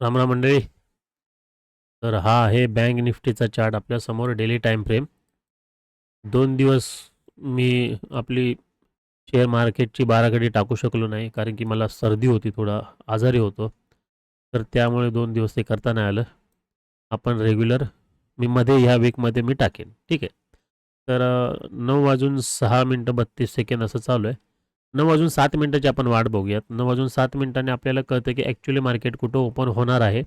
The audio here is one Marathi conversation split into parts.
रामराम मंडळी. तर हा आहे बँक निफ्टीचा चार्ट आपल्यासमोर डेली टाईम फ्रेम. दोन दिवस मी आपली शेअर मार्केटची बाराखडी टाकू शकलो नाही कारण की मला सर्दी होती थोडा आजारी होतो. तर त्यामुळे दोन दिवस ते करता नाही आलं. आपण रेग्युलर मी मध्ये ह्या वीकमध्ये मी टाकेन. ठीक आहे. तर नऊ वाजून सहा मिनटं बत्तीस सेकंड असं चालू आहे. नऊ वाजून सात मिनटाची आपण वाट बघूयात. नऊ वाजून सात मिनिटांनी आपल्याला कळतं की ॲक्च्युली मार्केट कुठं ओपन होणार आहे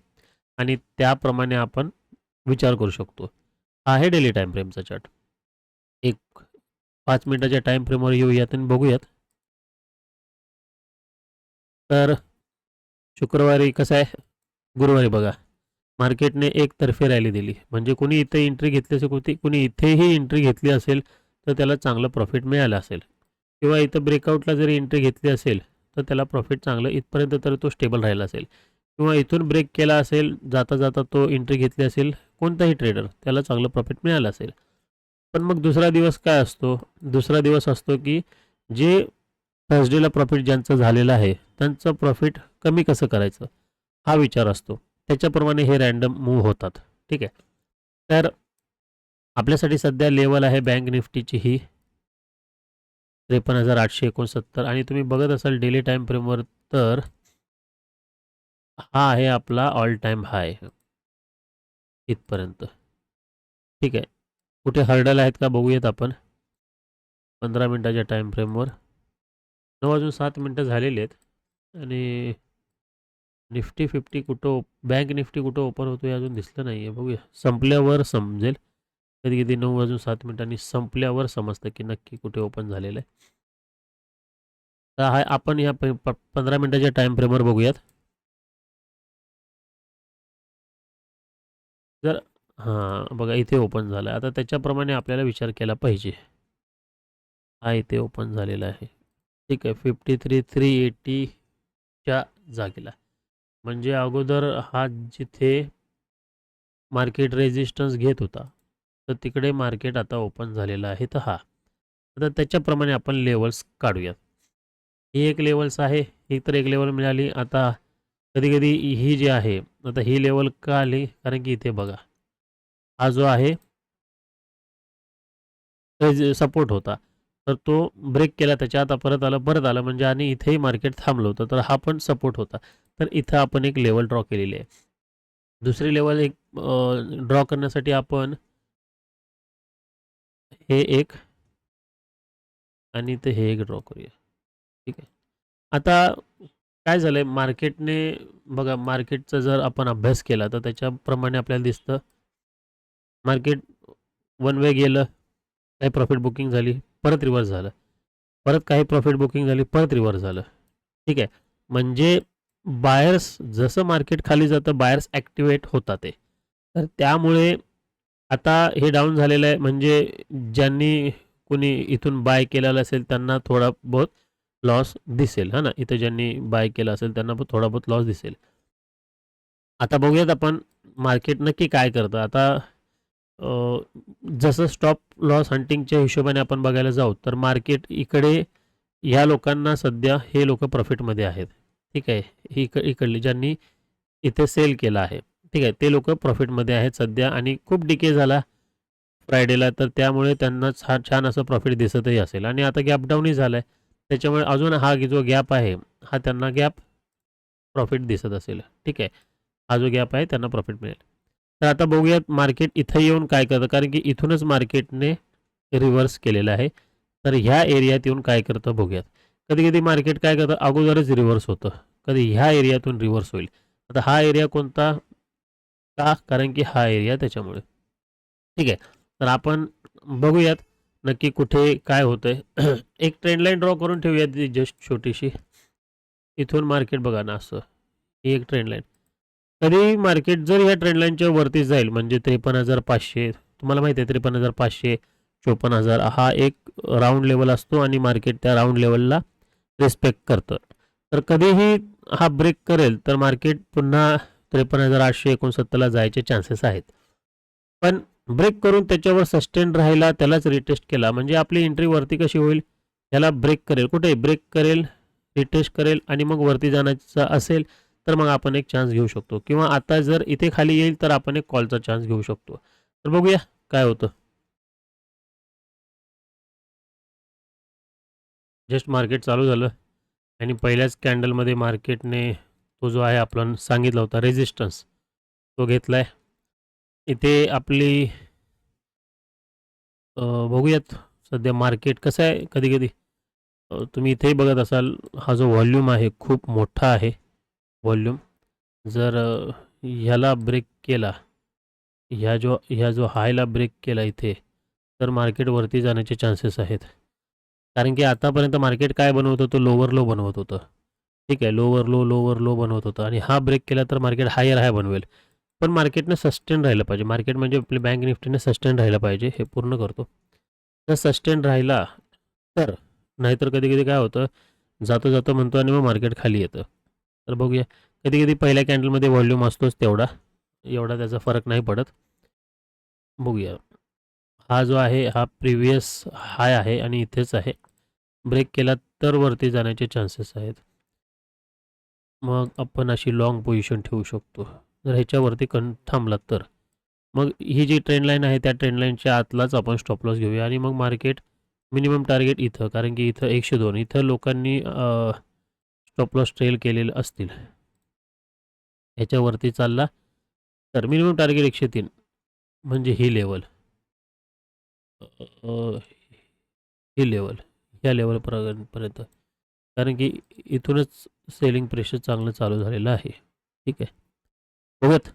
आणि त्याप्रमाणे आपण विचार करू शकतो. हा आहे डेली टाईम फ्रेमचा चार्ट एक पाच मिनटाच्या टाईम फ्रेमवर येऊयात आणि बघूयात. तर शुक्रवारी कसं आहे? गुरुवारी बघा. मार्केटने एकतर्फे रॅली दिली. म्हणजे कोणी इथे एंट्री घेतली असेल कोणती कुणी इथेही एंट्री घेतली असेल तर त्याला चांगलं प्रॉफिट मिळालं असेल. किंवा इथं ब्रेकआउटला जरी एंट्री घेतली असेल तर त्याला प्रॉफिट चांगलं इथपर्यंत तर तो स्टेबल राहिला असेल. किंवा इथून ब्रेक केला असेल जाता जाता तो एंट्री घेतली असेल कोणताही ट्रेडर त्याला चांगलं प्रॉफिट मिळालं असेल. पण मग दुसरा दिवस काय असतो? दुसरा दिवस असतो की जे थर्सडेला प्रॉफिट ज्यांचं झालेलं आहे त्यांचं प्रॉफिट कमी कसं करायचं? हा विचार असतो. त्याच्याप्रमाणे हे रॅन्डम मूव्ह होतात. ठीक आहे? तर आपल्यासाठी सध्या लेवल आहे बँक निफ्टीची ही. त्रेपन्न हजार आठशे एकोणसत्तर. आणि तुम्ही बघत असाल डेली टाईम फ्रेमवर तर हा आहे आपला ऑल टाईम हाय. इथपर्यंत. ठीक आहे. कुठे हर्डल आहेत का बघूयात आपण. पंधरा मिनटाच्या टाईम फ्रेमवर. नऊ वाजून सात मिनटं झालेली आहेत. आणि निफ्टी फिफ्टी कुठं बँक निफ्टी कुठं ओपन होतो हे अजून दिसलं नाही आहे बघूया. संपल्यावर समजेल. कधी कधी नऊ वाजून सात मिनिटांनी संपल्यावर समजतं की नक्की कुठे ओपन झालेलं आहे. तर हा आपण या पंधरा मिनटाच्या टाईम फ्रेमवर बघूयात. जर हां बघा इथे ओपन झालं. आता त्याच्याप्रमाणे आपल्याला विचार केला पाहिजे. हा इथे ओपन झालेला आहे. ठीक आहे फिफ्टी थ्री थ्री एटीच्या जागेला. म्हणजे अगोदर हा जिथे मार्केट रेजिस्टन्स घेत होता तर तिकडे मार्केट आता ओपन झालेलं आहे तर हा. आता त्याच्याप्रमाणे आपण लेवल्स काढूयात. ही एक लेवल्स आहे ही तर एक लेवल मिळाली. आता कधी कधी ही जी आहे आता ही लेवल का आली? कारण की इथे बघा. हा जो आहे सपोर्ट होता. तर तो ब्रेक केला त्याच्या आता परत आलं परत आलं. म्हणजे आणि इथेही मार्केट थांबलं होतं तर हा पण सपोर्ट होता. तर इथं आपण एक लेवल ड्रॉ केलेली आहे. दुसरी लेवल एक ड्रॉ करण्यासाठी आपण हे एक आणि ते हे एक ड्रॉ करूया. ठीक आहे. आता काय झालं आहे मार्केटने बघा मार्केटचा जर आपण अभ्यास केला तर त्याच्याप्रमाणे आपल्याला दिसतं मार्केट वन वे गेलं काही प्रॉफिट बुकिंग झाली परत रिव्हर्स झालं. परत काही प्रॉफिट बुकिंग झाली परत रिव्हर्स झालं. ठीक आहे. म्हणजे बायर्स जसं मार्केट खाली जातं बायर्स ॲक्टिवेट होतात ते. तर त्यामुळे आता हे डाऊन झालेलं आहे. म्हणजे ज्यांनी कोणी इथून बाय केलेलं असेल त्यांना थोडा बहुत लॉस दिसेल. हा ना? इथं ज्यांनी बाय केलं असेल त्यांना थोडा बहुत लॉस दिसेल. आता बघूयात आपण मार्केट नक्की काय करतं. आता जसं स्टॉप लॉस हंटिंगच्या हिशोबाने आपण बघायला जाऊ तर मार्केट इकडे ह्या लोकांना सध्या हे लोक प्रॉफिटमध्ये आहेत. ठीक आहे? इक इकडली ज्यांनी इथे सेल केलं आहे. ठीक आहे. ते लोक प्रॉफिटमध्ये आहेत सध्या आणि खूप डिके झाला फ्रायडेला तर त्यामुळे त्यांना छान छान असं प्रॉफिट दिसतही असेल. आणि आता गॅप झाला आहे त्याच्यामुळे अजून हा जो गॅप आहे हा त्यांना गॅप प्रॉफिट दिसत असेल. ठीक आहे. हा जो गॅप आहे त्यांना प्रॉफिट मिळेल. तर आता बघूयात मार्केट इथं येऊन काय करतं? कारण की इथूनच मार्केटने रिव्हर्स केलेलं आहे. तर ह्या एरियात येऊन काय करतं बघूयात. कधी कधी मार्केट काय करतं? अगोदरच रिव्हर्स होतं. कधी ह्या एरियातून रिव्हर्स होईल. आता हा एरिया कोणता? का? कारण की हा एरिया त्याच्यामुळे. ठीक आहे. तर आपण बघूयात नक्की कुठे काय होतंय. एक ट्रेंडलाईन ड्रॉ करून ठेवूयात ती जस्ट छोटीशी. इथून मार्केट बघा ना असं. ही एक ट्रेंडलाईन तरी मार्केट जर ह्या ट्रेंडलाईनच्या वरती जाईल म्हणजे त्रेपन्न हजार पाचशे तुम्हाला माहिती आहे त्रेपन्न हजार पाचशे चोपन्न हजार हा एक राऊंड लेवल असतो आणि मार्केट त्या राऊंड लेवलला रिस्पेक्ट करतं. तर कधीही हा ब्रेक करेल तर मार्केट पुन्हा त्रेपन्न हजार आठशे एकोणसत्तरला जायचे चान्सेस आहेत. पण ब्रेक करून त्याच्यावर सस्टेन राहिला त्यालाच रिटेस्ट केला. म्हणजे आपली एंट्री वरती कशी होईल? याला ब्रेक करेल. कुठे? ब्रेक करेल रिटेस्ट करेल आणि मग वरती जाण्याचं असेल तर मग आपण एक चान्स घेऊ शकतो. किंवा आता जर इथे खाली येईल तर आपण एक कॉलचा चान्स घेऊ शकतो. तर बघूया काय होतं. जस्ट मार्केट चालू झालं. आणि पहिल्याच कॅन्डलमध्ये मार्केटने तो जो आहे आपण सांगितला होता रेजिस्टन्स तो घेतला आहे इथे आपली बघूयात सध्या मार्केट कसं आहे. कधी कधी तुम्ही इथेही बघत असाल हा जो व्हॉल्यूम आहे खूप मोठा आहे व्हॉल्यूम जर ह्याला ब्रेक केला ह्या जो ह्या जो हायला ब्रेक केला इथे तर मार्केट वरती जाण्याचे चान्सेस आहेत. कारण की आतापर्यंत मार्केट काय बनवत होतं? लोवर लो बनवत होतं. ठीक आहे लोवर लो लोवर लो बनवत होतं. आणि हा ब्रेक केला तर मार्केट हायर हाय बनवेल. पण मार्केटनं सस्टेन राहिलं पाहिजे. मार्केट म्हणजे आपली बँक निफ्टीने सस्टेन राहिलं पाहिजे हे पूर्ण करतो. जर सस्टेन राहिला तर नाहीतर कधी कधी काय होतं जातो जातो म्हणतो आणि मग मार्केट खाली येतं. तर बघूया. कधी कधी पहिल्या कॅन्डलमध्ये व्हॉल्यूम असतोच तेवढा. एवढा त्याचा फरक नाही पडत. बघूया. हा जो आहे हा प्रिव्हियस हाय आहे आणि इथेच आहे. ब्रेक केला तर वरती जाण्याचे चान्सेस आहेत. मग आपण अशी लाँग पोझिशन ठेवू शकतो. जर ह्याच्यावरती कन थांबलात तर. मग ही जी ट्रेंड लाईन आहे त्या ट्रेंड लाईनच्या आतलाच आपण स्टॉप लॉस घेऊया आणि मग मार्केट मिनिमम टार्गेट इथं कारण की इथं एकशे दोन इथं लोकांनी स्टॉप लॉस ट्रेल केलेले असतील. ह्याच्यावरती चालला तर मिनिमम टार्गेट एकशे तीन म्हणजे ही लेवल ही लेवल ह्या लेवलपर्यंत कारण की इथूनच सेलिंग प्रेशर चांगलं चालू झालेलं आहे. ठीक आहे. बघत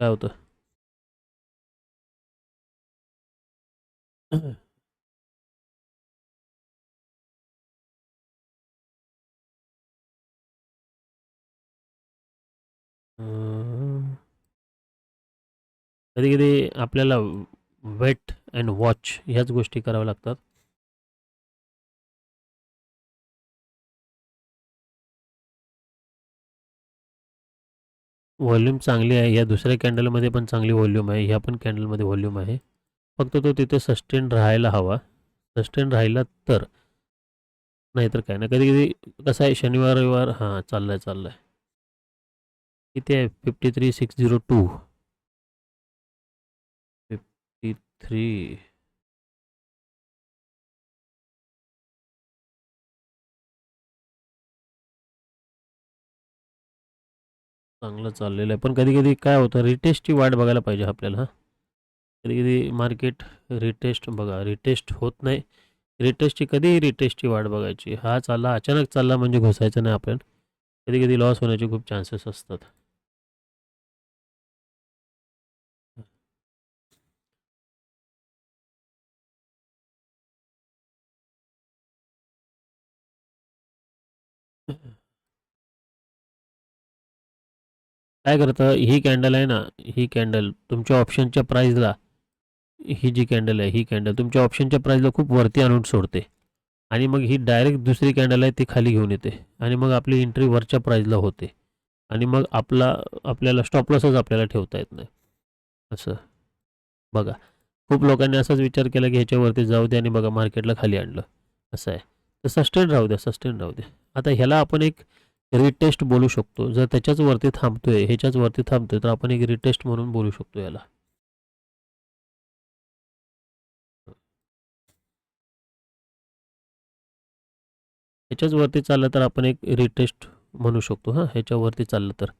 काय होतं? कधी कधी आपल्याला वेट अँड वॉच ह्याच गोष्टी कराव्या लागतात. व्हॉल्यूम चांगली आहे या दुसऱ्या कॅन्डलमध्ये पण चांगली व्हॉल्यूम आहे ह्या पण कॅन्डलमध्ये व्हॉल्यूम आहे. फक्त तो तिथे सस्टेन राहायला हवा. सस्टेन राहिला तर. नाहीतर काय ना कधी कधी कसं आहे शनिवार रविवार हां चाललं आहे चाललं आहे किती आहे? Fifty three six zero two fifty three चांगलं चाललेलं आहे. पण कधी कधी काय होतं रिटेस्टची वाट बघायला पाहिजे आपल्याला कधी कधी मार्केट रिटेस्ट बघा रिटेस्ट होत नाही. रिटेस्टची कधीही रिटेस्टची वाट बघायची. हा चालला अचानक चालला म्हणजे घुसायचं नाही आपण कधी कधी लॉस होण्याचे खूप चान्सेस असतात. काय करतं ही कॅन्डल आहे ना ही कॅन्डल तुमच्या ऑप्शनच्या प्राईजला ही जी कॅन्डल आहे ही कॅन्डल तुमच्या ऑप्शनच्या प्राईजला खूप वरती आणून सोडते. आणि मग ही डायरेक्ट दुसरी कॅन्डल आहे ती खाली घेऊन येते. आणि मग आपली एंट्री वरच्या प्राईजला होते. आणि मग आपला आपल्याला स्टॉपलॉसच आपल्याला ठेवता येत नाही. असं. बघा. खूप लोकांनी असाच विचार केला की ह्याच्यावरती जाऊ दे आणि बघा मार्केटला खाली आणलं. असं आहे. तर सस्टेन राहू द्या सस्टेन राहू द्या. आता ह्याला आपण एक रिटेस्ट बोलू शकतो. जर त्याच्याच वरती थांबतोय ह्याच्याच वरती थांबतोय तर आपण एक रिटेस्ट म्हणून बोलू शकतो याला. ह्याच्याच वरती चाललं तर आपण एक रिटेस्ट म्हणू शकतो हां. ह्याच्यावरती चाललं तर.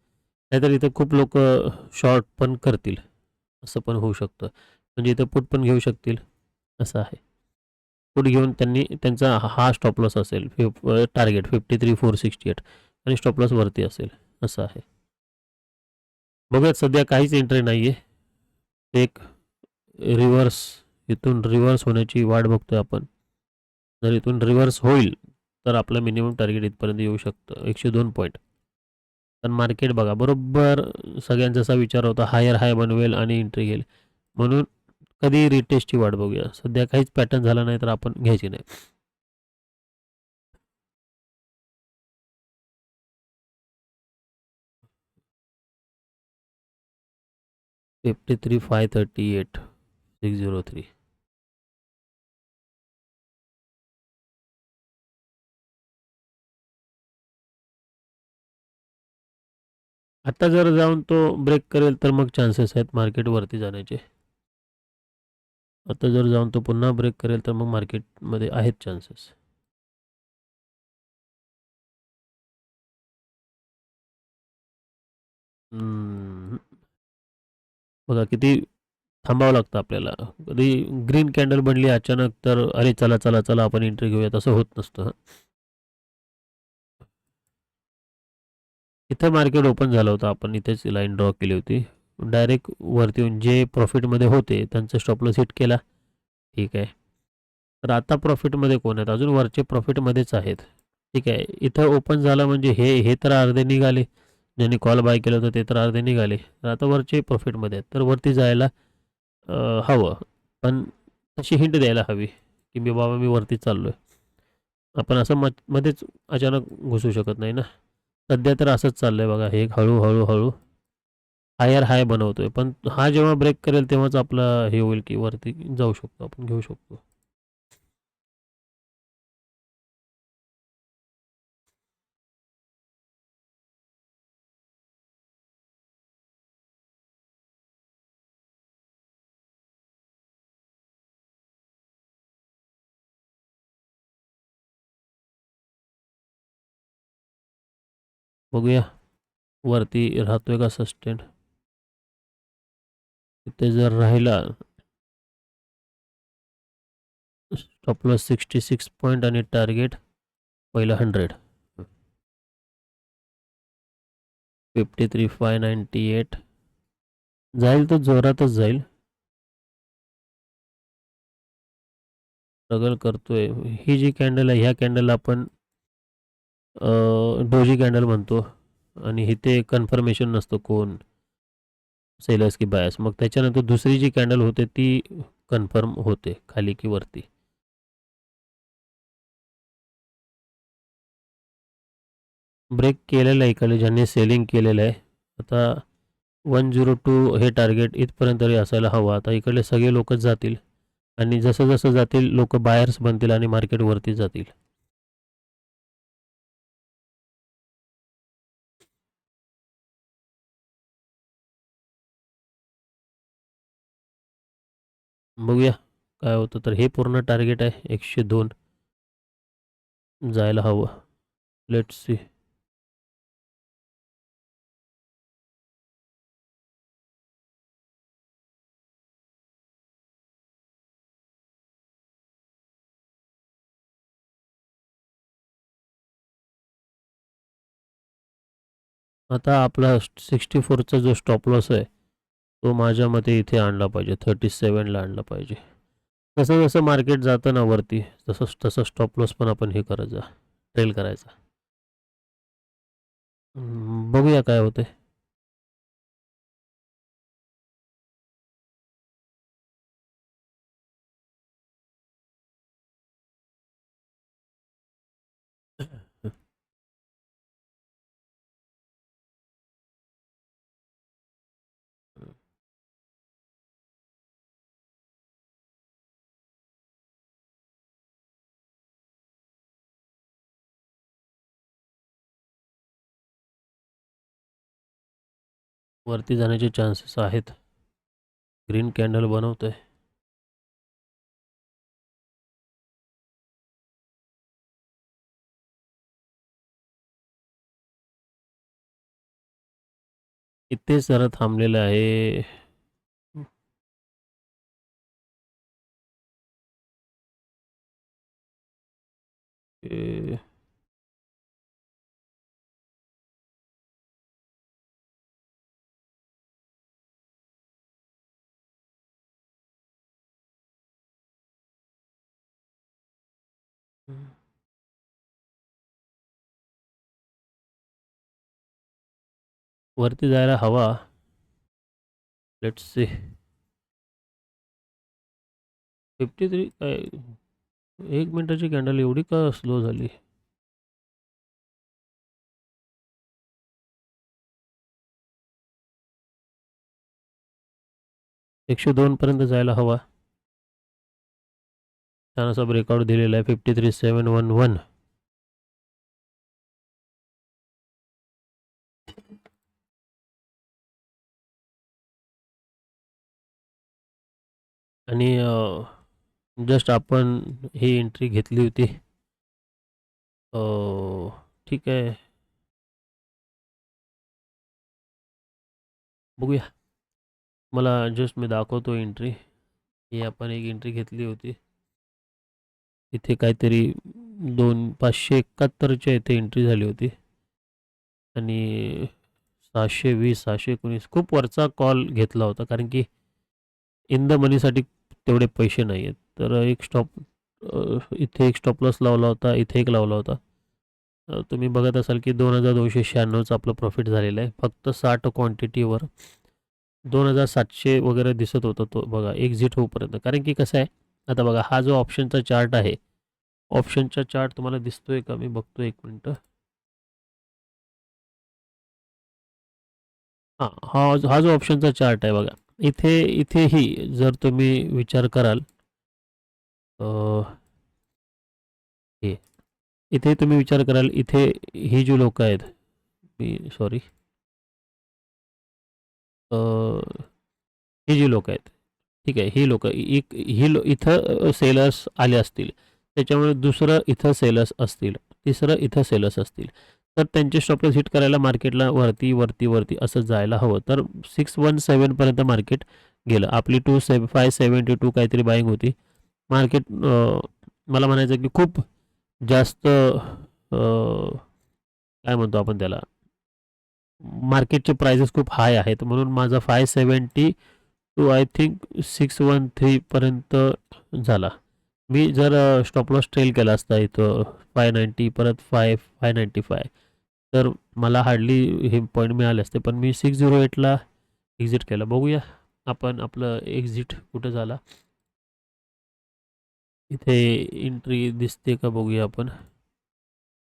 नाहीतर इथं खूप लोक शॉर्ट पण करतील. असं पण होऊ शकतं. म्हणजे इथं पुट पण घेऊ शकतील. असं आहे. पुट घेऊन त्यांनी त्यांचा हा स्टॉप लॉस असेल. फिफ target fifty three four sixty eight आणि स्टॉपलॉस वरती असेल. असं आहे. बघूयात सध्या काहीच एंट्री नाही आहे एक रिव्हर्स इथून रिव्हर्स होण्याची वाट बघतोय आपण. जर इथून रिव्हर्स होईल तर आपलं मिनिमम टार्गेट इथपर्यंत येऊ शकतं. एकशे दोन पॉईंट पण मार्केट बघा बरोबर सगळ्यांचा असा विचार होता हायर हाय बनवेल आणि एंट्री घेईल. म्हणून कधी रिटेस्टची वाट बघूया. सध्या काहीच पॅटर्न झाला नाही तर आपण घ्यायची नाही. Fifty three five thirty eight six zero three आता जर जाऊन तो ब्रेक करेल तर मग चान्सेस आहेत मार्केट वरती जाण्याचे. आता जर जाऊन तो पुन्हा ब्रेक करेल तर मग मार्केटमध्ये आहेत चान्सेस बघा किती थांबावं लागतं आपल्याला. कधी ग्रीन कॅन्डल बनली अचानक तर अरे चला चला चला आपण एंट्री घेऊयात. असं होत नसतं इथं मार्केट ओपन झालं होतं. आपण इथेच लाईन ड्रॉ केली होती. डायरेक्ट वरती येऊन जे प्रॉफिटमध्ये होते त्यांचं स्टॉपलॉस हिट केला. ठीक आहे. तर आता प्रॉफिटमध्ये कोण आहेत? अजून वरचे प्रॉफिटमध्येच आहेत. ठीक आहे. इथं ओपन झालं म्हणजे हे हे तर अर्धे निघाले. ज्यांनी कॉल बाय केलं होतं ते तर अर्धे निघाले. तर आता वरचे प्रॉफिटमध्ये आहेत. तर वरती जायला हवं. पण तशी हिंट द्यायला हवी की मी बाबा मी वरती चाललो आहे आपण असं म मध्येच अचानक घुसू शकत नाही ना? सध्या तर असंच चाललं आहे बघा. हे हळूहळू हळू हायर हाय बनवतो आहे पण हा जेव्हा ब्रेक करेल तेव्हाच आपला हे होईल की वरती जाऊ शकतो. आपण घेऊ शकतो. बघूया. वरती राहतोय का सस्टेन इथे जर राहिला. Stop loss sixty six point आणि टार्गेट पहिला hundred fifty three five ninety eight जाईल तर जोरातच जाईल. स्ट्रगल करतोय. ही जी कॅन्डल आहे ह्या कॅन्डल आपण डोजी कॅन्डल म्हणतो आणि इथे कन्फर्मेशन नसतं कोण. सेलर्स की बायस मग त्याच्यानंतर दुसरी जी कॅन्डल होते ती कन्फर्म होते खाली की वरती. ब्रेक केलेलं आहे इकडे ज्यांनी सेलिंग केलेलं आहे. आता वन झिरो टू हे टार्गेट इथपर्यंत तरी असायला हवं. आता इकडले सगळे लोकच जातील. आणि जसं जसं जातील लोक बायर्स बनतील आणि मार्केटवरती जातील. बघूया काय होतं. तर हे पूर्ण टार्गेट आहे एकशे दोन. जायला हवं. लेट सी आता आपला सिक्स्टी फोरचा जो स्टॉप लॉस आहे तो माझ्या मते इथे आणला पाहिजे. थर्टी सेवनला आणला पाहिजे. जसं जसं मार्केट जातं ना वरती तसं तसं स्टॉप लॉस पण आपण हे करायचा ट्रेल करायचा. बघूया काय होते वरती जाण्याचे चान्सेस आहेत. ग्रीन कॅन्डल बनवतोय. इथे जरा थांबलेलं आहे. ए, वरती जायला हवा. लेट्स सी फिफ्टी थ्री काय? एक मिनटाची कॅन्डल एवढी का स्लो झाली? एकशे दोनपर्यंत जायला हवा. छान असा ब्रेकआउट दिलेला आहे fifty three seven one one आणि जस्ट आपण ही एंट्री घेतली होती. ठीक आहे. बघूया. मला जस्ट मी दाखवतो एंट्री ही आपण एक एंट्री घेतली होती. इथे काहीतरी दोन पाचशे एकाहत्तरच्या इथे एंट्री झाली होती. आणि सहाशे वीस सहाशे एकोणीस खूप वरचा कॉल घेतला होता कारण की इन द मनीसाठी तेवढे पैसे नाही आहेत. तर एक स्टॉप इथे एक स्टॉपलॉस लावला होता इथे एक लावला होता. तुम्ही बघत असाल की दोन हजार दोनशे शहाण्णवचं आपलं प्रॉफिट झालेलं आहे. फक्त साठ क्वांटिटीवर दोन हजार सातशे वगैरे दिसत होता तो बघा एक्झिट होऊपर्यंत कारण की कसं आहे आता बघा हा जो ऑप्शनचा चार्ट आहे ऑप्शनचा चार्ट तुम्हाला दिसतोय का? मी बघतो एक मिनटं. हां हा हा जो ऑप्शनचा चार्ट आहे बघा इथे इथेही जर तुम्ही विचार कराल हे इथे तुम्ही विचार कराल इथे ही जी लोक आहेत मी सॉरी ही जी लोक आहेत ठीक आहे ही लोक एक ही लो इथं सेलर्स आले असतील. त्याच्यामुळे दुसरं इथं सेलर्स असतील तिसरं इथं सेलर्स असतील. तर त्यांचे स्टॉपलॉस हिट करायला मार्केटला वरती वरती वरती असं जायला हवं. तर सिक्स वन सेवनपर्यंत मार्केट गेलं. आपली two seven five seventy two काहीतरी बाईंग होती. मार्केट मला म्हणायचं की खूप जास्त काय म्हणतो आपण त्याला? मार्केटचे प्राइजेस खूप हाय आहेत. म्हणून माझा five seventy two I think six one थ्रीपर्यंत झाला. मी जर स्टॉप लॉस ट्रेल केला असता इथं फाय नाईन्टी परत फाय फाय नाईन्टी फाय तर मला हार्डली हे पॉईंट मिळाले असते. पण मी सिक्स झिरो एटला एक्झिट केलं. बघूया आपण आपलं एक्झिट कुठं झाला. इथे एंट्री दिसते का बघूया आपण.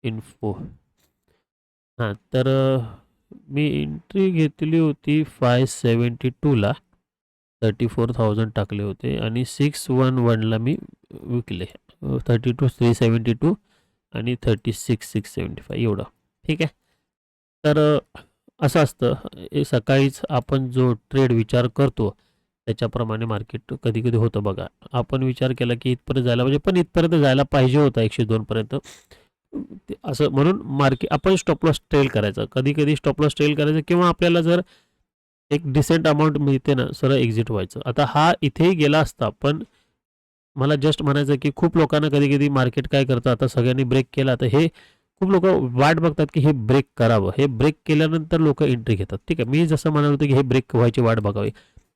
इन्फो हां तर मी एंट्री घेतली होती फाय सेवन्टी टूला थर्टी फोर थाउजंड टाकले होते आणि सिक्स वन वनला मी विकले. Thirty two three seventy two आणि thirty six six seventy five एवढं. ठीक आहे? तर असं असतं हे सकाळीच आपण जो ट्रेड विचार करतो त्याच्याप्रमाणे मार्केट कधी कधी होतं बघा. आपण विचार केला की इथपर्यंत जायला पाहिजे पण इथपर्यंत जायला पाहिजे होता एकशे दोनपर्यंत ते असं म्हणून मार्केट आपण स्टॉपलॉस ट्रेल करायचं. कधी कधी स्टॉपलॉस ट्रेल करायचं किंवा आपल्याला जर एक डिसेंट अमाऊंट मिळते ना सरळ एक्झिट व्हायचं. आता हा इथेही गेला असता पण मला जस्ट म्हणायचं की खूप लोकांना कधी कधी मार्केट काय करतं आता सगळ्यांनी ब्रेक केला तर हे खूप लोक वाट बघतात की हे ब्रेक करावं. हे ब्रेक केल्यानंतर लोक एंट्री घेतात. ठीक आहे मी जसं म्हणाल होतं की हे ब्रेक व्हायची वाट बघावी.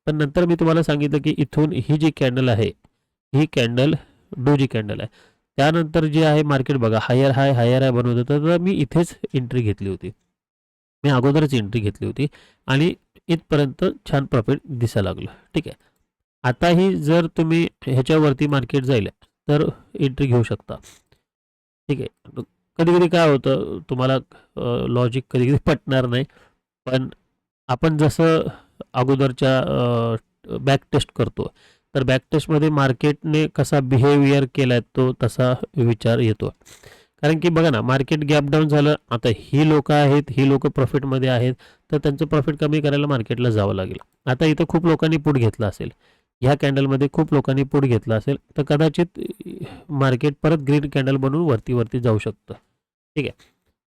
पण नंतर मी तुम्हाला सांगितलं की इथून ही जी कॅन्डल आहे ही कॅन्डल डोजी कॅन्डल आहे. त्यानंतर जे आहे मार्केट बघा हायर हाय हायर हाय बनवत होतं तर मी इथेच एंट्री घेतली होती. मी अगोदरच एंट्री घेतली होती. आणि इथपर्यंत छान प्रॉफिट दिसायला लागलं. ठीक आहे. आताही जर तुम्ही ह्याच्यावरती मार्केट जाईल तर एंट्री घेऊ शकता. ठीक आहे. कधी कधी काय होतं तुम्हाला लॉजिक कधी कधी पटणार नाही. पण आपण जसं अगोदरच्या बॅक टेस्ट करतो तर बॅक टेस्टमध्ये मार्केटने कसा बिहेवियर केला आहे तो तसा विचार येतो. कारण की बघा ना मार्केट गॅप डाऊन झालं आता ही लोक आहेत ही लोक प्रॉफिटमध्ये आहेत तर त्यांचं प्रॉफिट कमी करायला मार्केटला जावं लागेल. आता इथं खूप लोकांनी पुट घेतला असेल. ह्या कॅन्डलमध्ये खूप लोकांनी पुट घेतला असेल तर कदाचित मार्केट परत ग्रीन कॅन्डल बनवून वरती वरती जाऊ शकतं. ठीक आहे?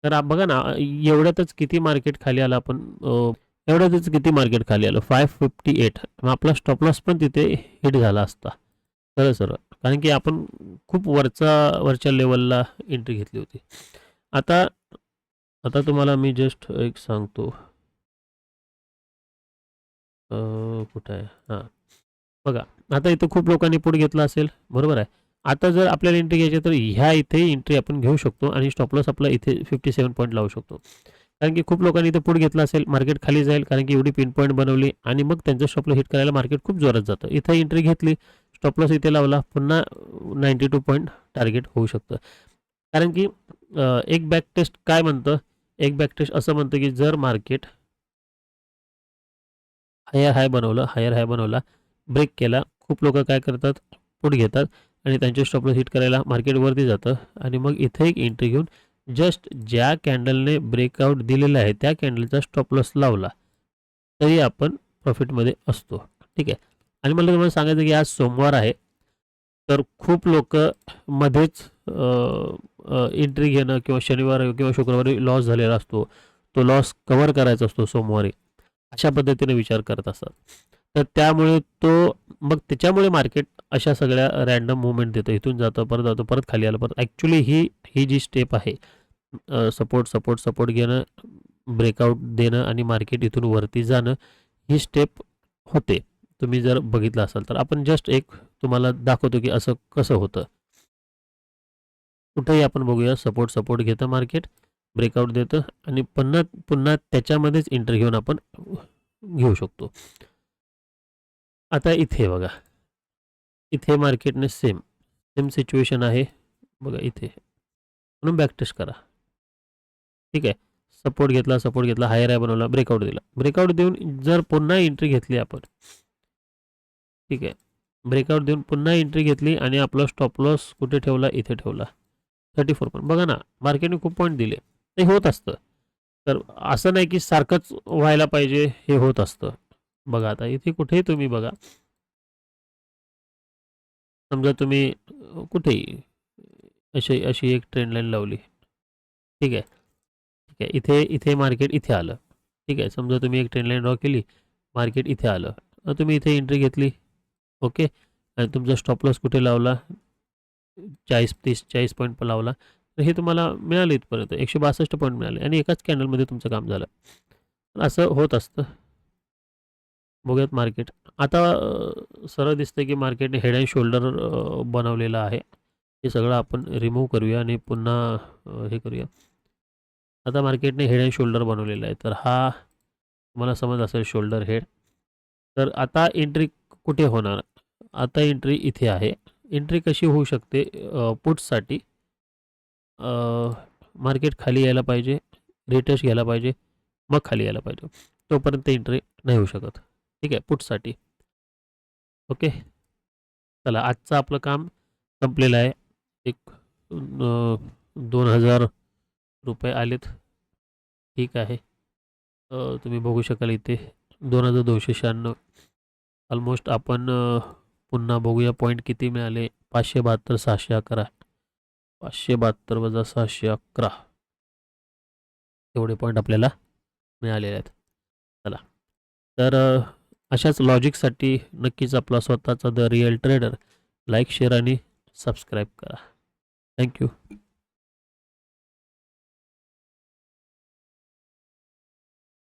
तर बघा ना एवढ्यातच किती मार्केट खाली आलं आपण एवढ्यातच किती मार्केट खाली आलं? फाय फिफ्टी एट मग आपला स्टॉप लॉस पण तिथे हिट झाला असता. सरळ सरळ कारण की आपण खूप वरचा वरच्या लेवलला एंट्री घेतली होती. आता आता तुम्हाला मी जस्ट एक सांगतो. कुठं आहे? हां. बघा आता इथं खूप लोकांनी पुढे घेतला असेल. बरोबर आहे. आता जर आपल्याला एंट्री घ्यायची तर ह्या इथे एंट्री आपण घेऊ शकतो आणि स्टॉपलॉस आपला इथे फिफ्टी सेवन पॉईंट लावू शकतो. कारण की खूप लोकांनी इथं पुढे घेतला असेल मार्केट खाली जाईल कारण की एवढी पिन पॉईंट बनवली आणि मग त्यांचं स्टॉप हिट करायला मार्केट खूप जोरात जातं. इथं एंट्री घेतली स्टॉपलॉस इथे लावला पुन्हा नाईन्टी टू पॉईंट टार्गेट होऊ शकतं. कारण की एक बॅक टेस्ट काय म्हणतं? एक बॅक टेस्ट असं म्हणतं की जर मार्केट हायर हाय बनवलं हायर हाय बनवला ब्रेक केला खूप लोक काय करतात? पुट घेतात आणि त्यांचे स्टॉपलॉस हिट करायला मार्केट वरती जातं आणि मग इथे एक एंट्री घेऊन जस्ट ज्या कॅन्डलने ब्रेकआउट दिलेला आहे त्या कॅन्डलचा स्टॉपलॉस लावला तरी आपण प्रॉफिटमध्ये असतो. ठीक आहे? आणि मला तुम्हाला सांगायचं की आज सोमवार आहे तर खूप लोक मध्येच एंट्री घेणं किंवा शनिवार किंवा शुक्रवारी लॉस झालेला असतो. तो लॉस कवर करायचा असतो सोमवारी. अशा पद्धतीने विचार करत असतात. तर त्यामुळे तो मग त्याच्यामुळे मार्केट अशा सगळ्या रॅन्डम मुवमेंट देतं. इथून जातं परत जातो परत खाली आलं परत ॲक्च्युली ही ही जी स्टेप आहे सपोर्ट सपोर्ट सपोर्ट घेणं ब्रेकआउट देणं आणि मार्केट इथून वरती जाणं ही स्टेप होते. तुम्ही जर बघितलं असाल तर आपण जस्ट एक तुम्हाला दाखवतो की असं कसं होतं. कुठेही आपण बघूया सपोर्ट सपोर्ट घेतं मार्केट ब्रेकआउट देतं आणि पुन्हा पुन्हा त्याच्यामध्येच इंटर घेऊन आपण घेऊ शकतो. आता इथे बघा. इथे मार्केटने सेम सेम सिच्युएशन आहे. बघा इथे. म्हणून बॅक टेस्ट करा. ठीक आहे. सपोर्ट घेतला सपोर्ट घेतला हायर आहे बनवला ब्रेकआउट दिला. ब्रेकआउट देऊन जर पुन्हा एंट्री घेतली आपण ठीक आहे. ब्रेकआउट देऊन पुन्हा एंट्री घेतली आणि आपला स्टॉप लॉस कुठे ठेवला? इथे ठेवला. थर्टी फोर पॉईंट बघा ना मार्केटने खूप पॉईंट दिले. ते होत असतं. तर असं नाही की सारखंच व्हायला पाहिजे हे होत असतं. बघा आता इथे कुठेही तुम्ही बघा. समजा तुम्ही कुठेही अशी अशी एक ट्रेंड लाईन लावली. ठीक आहे. ठीक आहे. इथे इथे मार्केट इथे आलं. ठीक आहे. समजा तुम्ही एक ट्रेंड लाईन ड्रॉ केली मार्केट इथे आलं. तुम्ही इथे एंट्री घेतली. ओके. आणि तुमचा स्टॉप लॉस कुठे लावला? चाळीस तीस चाळीस पॉईंट लावला. तर हे तुम्हाला मिळाले इथपर्यंत. एकशे बासष्ट पॉईंट मिळाले. आणि एकाच कॅन्डलमध्ये तुमचं काम झालं. असं होत असतं. बघूयात मार्केट आता सरळ दिसतं की मार्केटने हेड अँड शोल्डर बनवलेलं आहे. हे सगळं आपण रिमूव्ह करूया आणि पुन्हा हे करूया. आता मार्केटने हेड अँड शोल्डर बनवलेलं आहे. तर हा तुम्हाला समज असेल शोल्डर हेड तर आता एंट्री कुठे होणार? आता एंट्री इथे आहे. एंट्री कशी होऊ शकते? पुट्ससाठी मार्केट खाली यायला पाहिजे. रिटर्स घ्यायला पाहिजे. मग खाली यायला पाहिजे. तोपर्यंत एंट्री नाही होऊ शकत. ठीक आहे? पुटसाठी ओके चला आजचं आपलं काम संपलेलं आहे. एक दोन हजार रुपये आलेत. ठीक आहे. तुम्ही बघू शकाल इथे. दोन हजार दोनशे शहाण्णव. ऑलमोस्ट आपण पुन्हा बघूया पॉईंट किती मिळाले. पाचशे बहात्तर सहाशे अकरा. पाचशे बहात्तर वजा सहाशे अकरा. एवढे पॉईंट आपल्याला मिळालेले आहेत. चला. तर अशाच लॉजिकसाठी नक्कीच आपला स्वतःचा the real trader like share आणि सबस्क्राईब करा. Thank you